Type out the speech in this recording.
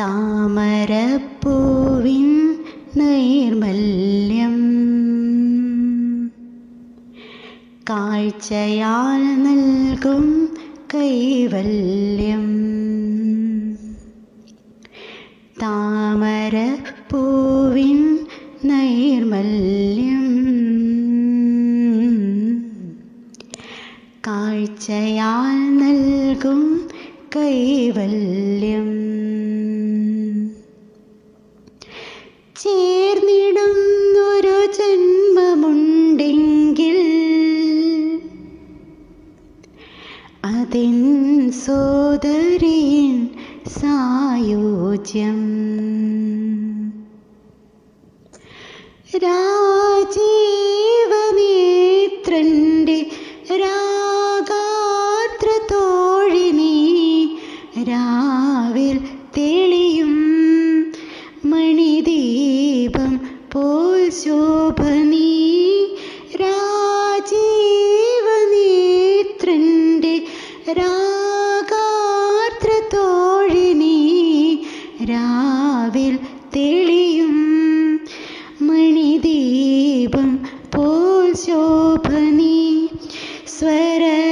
താമരപ്പൂവിൻ നൈർമല്യം. കാഴ്ചയാൽ നൽകും കൈവല്യം. താമരപ്പൂവിൻ നൈർമല്യം. കാഴ്ചയാൽ നൽകും കൈവല്യം. സോദരിൻ സായോജ്യം. രാജീവനേത്രന്റെ രാഗാത്ര തോഴിനി രാവിൽ തെളിയും മണിദീപം പോൽ ശോഭനീ രാജീവനേത്രന്റെ രാഗാത്ര മണിദീപം പോൽ ശോഭനീ സ്വരരാഗസുധയായി